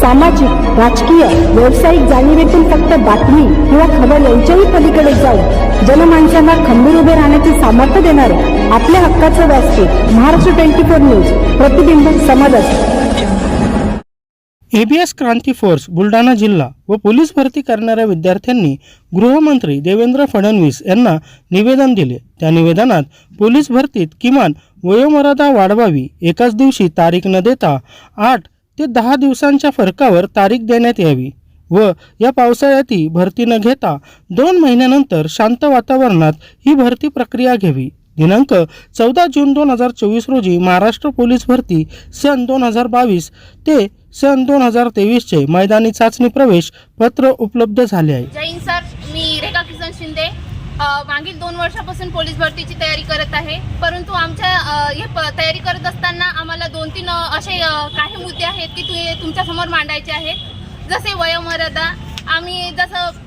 सामाजिक राजकीय व्यावसायिक जाणीवेतून फक्त बातमी किंवा खबर यांच्याही पलीकडे जाऊन जनमानसांना खंबीर उभे राहण्याचे सामर्थ्य देणारे आपल्या हक्काचं व्यासपीठ महाराष्ट्र ट्वेंटी फोर न्यूज प्रतिबिंब समाजात एबीएस क्रांती फोर्स बुलढाणा जिल्हा व पोलीस भरती करणाऱ्या विद्यार्थ्यांनी गृहमंत्री देवेंद्र फडणवीस यांना निवेदन दिले. त्या निवेदनात पोलीस भरतीत किमान वयोमर्यादा वाढवावी एकाच दिवशी तारीख न देता आठ ते दहा दिवसांच्या फरकावर तारीख देण्यात यावी व या पावसाळ्यातही भरती न घेता दोन महिन्यानंतर शांत वातावरणात ही भरती प्रक्रिया घ्यावी. दिनांक चौदा जून दोन हजार चोवीस रोजी महाराष्ट्र पोलीस भरती सन दोन हजार बावीस ते सन दोन हजार तेवीसचे मैदानी चाचणी प्रवेश पत्र उपलब्ध झाले आहे. जैन सर. मी रेखा किसन शिंदे. मागील दोन वर्षापासून पोलीस भरतीची तयारी करत आहे. परंतु आमच्या हे प- तयारी करत असताना आम्हाला दोन तीन असे काही मुद्दे आहेत की तुम्ही तुमच्यासमोर मांडायचे आहेत. जसे वयोमर्यादा आम्ही जसं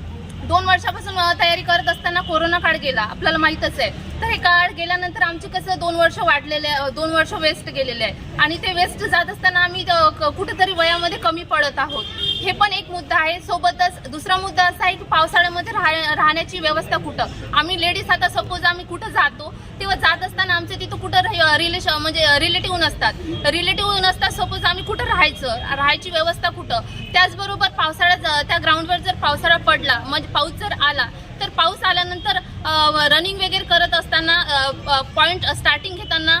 दोन वर्षापासून तयारी करत असताना कोरोना काळ गेला आपल्याला माहीतच आहे. तर हे काळ गेल्यानंतर आमचे कसं दोन वर्ष वाढलेले दोन वर्ष वेस्ट गेलेले आहे. आणि ते वेस्ट जात असताना आम्ही क- कुठेतरी वयामध्ये कमी पडत आहोत. हे पण एक मुद्दा आहे. सोबतच दुसरा मुद्दा असा आहे की पावसाळ्यामध्ये राह- राहण्याची व्यवस्था कुठं? आम्ही लेडीज आता सपोज आम्ही कुठं जातो तेव्हा जात असताना आमचे तिथं कुठं रिलेशन म्हणजे रिलेटिव्ह नसतात. रिलेटिव्ह नसतात सपोज आम्ही कुठं राहायचं? राहायची व्यवस्था कुठं? त्याचबरोबर पावसाळ्यात त्या ग्राउंडवर जर पावसाळा पडला म्हणजे पाऊस जर आला तर पाऊस आल्यानंतर रनिंग वगैरे करत असताना पॉईंट स्टार्टिंग घेताना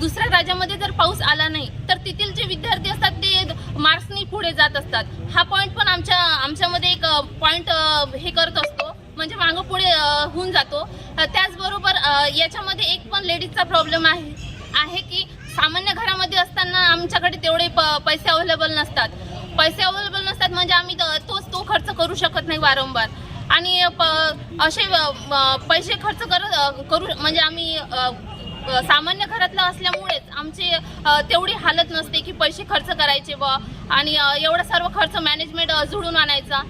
दुसऱ्या राज्यामध्ये जर पाऊस आला नाही तर तेथील जे विद्यार्थी असतात ते मार्क्सनी पुढे जात असतात. हा पॉईंट पण आमच्या आमच्यामध्ये एक पॉईंट हे करत असतो. म्हणजे मागं पुढे होऊन जातो. त्याचबरोबर याच्यामध्ये एक पण लेडीजचा प्रॉब्लेम आहे आहे की सामान्य घरामध्ये असताना आमच्याकडे तेवढे प- पैसे अवेलेबल नसतात. पैसे अवेलेबल नसतात म्हणजे आम्ही तोच तो खर्च करू शकत नाही वारंवार. आणि प- असे पैसे खर्च करत करू म्हणजे आम्ही सामान्य घरातलं असल्यामुळेच आमची तेवढी हालत नसते की पैसे खर्च करायचे व आणि एवढा सर्व खर्च मॅनेजमेंट जुळून आणायचा.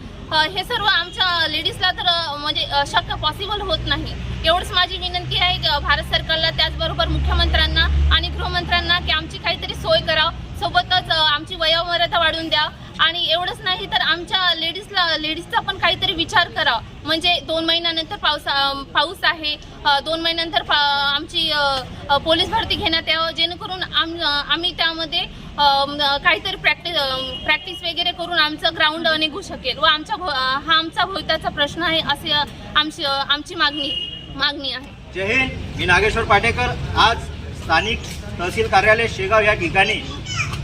हे सर्व आमच्या लेडीजला तर म्हणजे शक्य पॉसिबल होत नाही. एवढंच माझी विनंती आहे की, भारत सरकारला त्याचबरोबर मुख्यमंत्र्यांना आणि गृहमंत्र्यांना की आमची काहीतरी सोय करा सोबतच आमची वयोमर्यादा वाढवून द्या आणि एवढंच नाही तर आमच्या लेडीजला लेडीजचा पण काहीतरी विचार करा. म्हणजे दोन महिन्यानंतर पाऊस पाऊस आहे. दोन महिन्यानंतर पा- आमची पोलीस भरती घेण्यात यावं. जेणेकरून आम आम्ही त्यामध्ये काहीतरी प्रॅक्टिस प्रॅक्टिस वगैरे करून आमचं ग्राउंड निघू शकेल. व आमच्या भो- हा आमचा भविताचा प्रश्न आहे असे आमची आमची मागणी मागणी आहे. जय हिंद. मी नागेश्वर पाटेकर. आज स्थानिक तहसील कार्यालय शेगाव या ठिकाणी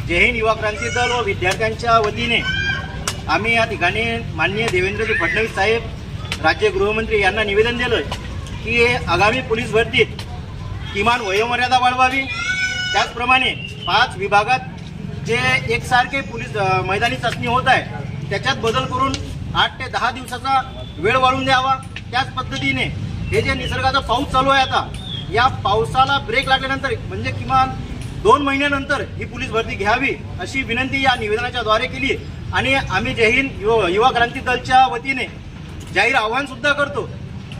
जय हिंद युवा क्रांती दल व विद्यार्थ्यांच्या वतीने. आम्ही या ठिकाणी माननीय देवेंद्रजी फडणवीस साहेब राज्य गृहमंत्री यांना निवेदन दिलं की आगामी पोलीस भरतीत किमान वयोमर्यादा वाढवावी. त्याचप्रमाणे पाच विभागात जे एकसारखे पोलीस मैदानी चाचणी होत आहे त्याच्यात बदल करून आठ ते दहा दिवसाचा वेळ वाढवून द्यावा. त्याच पद्धतीने हे जे निसर्गाचा पाऊस चालू आहे आता या पावसाला ब्रेक लागल्यानंतर म्हणजे किमान दोन महिन्यानंतर ही पोलीस भरती घ्यावी अशी विनंती या निवेदनाच्या द्वारे केली आणि आम्ही जय हिंद युवा युवा क्रांती दलच्या वतीने जाहीर आव्हान सुद्धा करतो.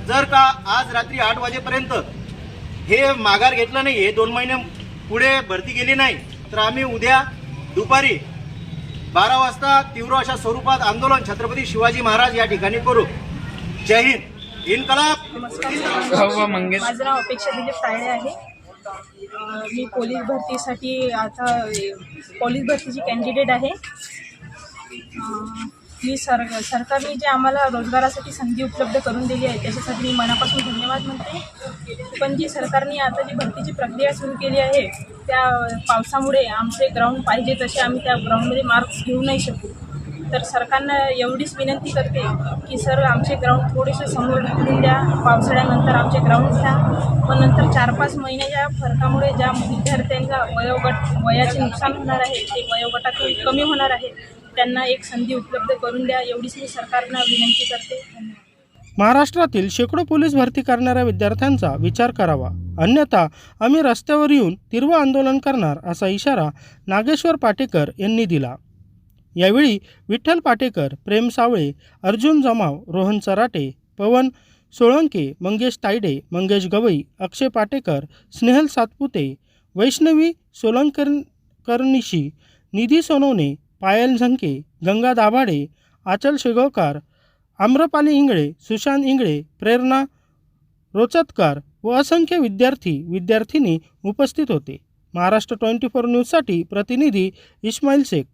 जर का आज रात्री आठ वाजेपर्यंत हे माघार घेतलं नाही हे दोन महिने पुढे भरती गेली नाही तर आम्ही उद्या दुपारी बारा वाजता तीव्र अशा स्वरूपात आंदोलन छत्रपती शिवाजी महाराज या ठिकाणी करू. जय हिंद. इन्कलाब. नमस्कार. माझं नाव अपेक्षा दिलीप आहे. मी पोलीस भरतीसाठी आता पोलीस भरतीची कॅन्डिडेट आहे. मी सर सरकारने जे आम्हाला रोजगारासाठी संधी उपलब्ध करून दिली आहे त्याच्यासाठी मी मनापासून धन्यवाद म्हणते. पण जी सरकारने आता जी भरतीची प्रक्रिया सुरू केली आहे त्या पावसामुळे आमचे ग्राउंड पाहिजे तसे आम्ही त्या ग्राउंडमध्ये मार्क्स घेऊ नाही शकू. तर सरकारनं एवढीच विनंती करते की सर आमचे ग्राउंड थोडेसे समोर ढकलून द्या. पावसाळ्यानंतर आमचे ग्राउंड घ्या. पण नंतर चार पाच महिन्याच्या फरकामुळे ज्या विद्यार्थ्यांचा वयोगट वयाचे नुकसान होणार आहे ते वयोगटातून कमी होणार आहे त्यांना एक संधी उपलब्ध करून द्या एवढीच मी सरकारनं विनंती करते. महाराष्ट्रातील शेकडो पोलीस भरती करणाऱ्या विद्यार्थ्यांचा विचार करावा. अन्यथा आम्ही रस्त्यावर येऊन तीव्र आंदोलन करणार असा इशारा नागेश्वर पाटेकर यांनी दिला. यावेळी विठ्ठल पाटेकर प्रेम सावळे अर्जुन जमाव रोहन चराटे पवन सोळंके मंगेश तायडे मंगेश गवई अक्षय पाटेकर स्नेहल सातपुते वैष्णवी सोलंकर करनिशी निधी सोनवणे पायल झंके गंगा दाभाडे आचल शेगावकर आम्रपाली इंगळे सुशांत इंगळे प्रेरणा रोचतकर व असंख्य विद्यार्थी विद्यार्थिनी उपस्थित होते. महाराष्ट्र ट्वेंटी फोर न्यूजसाठी प्रतिनिधी इस्माईल शेख.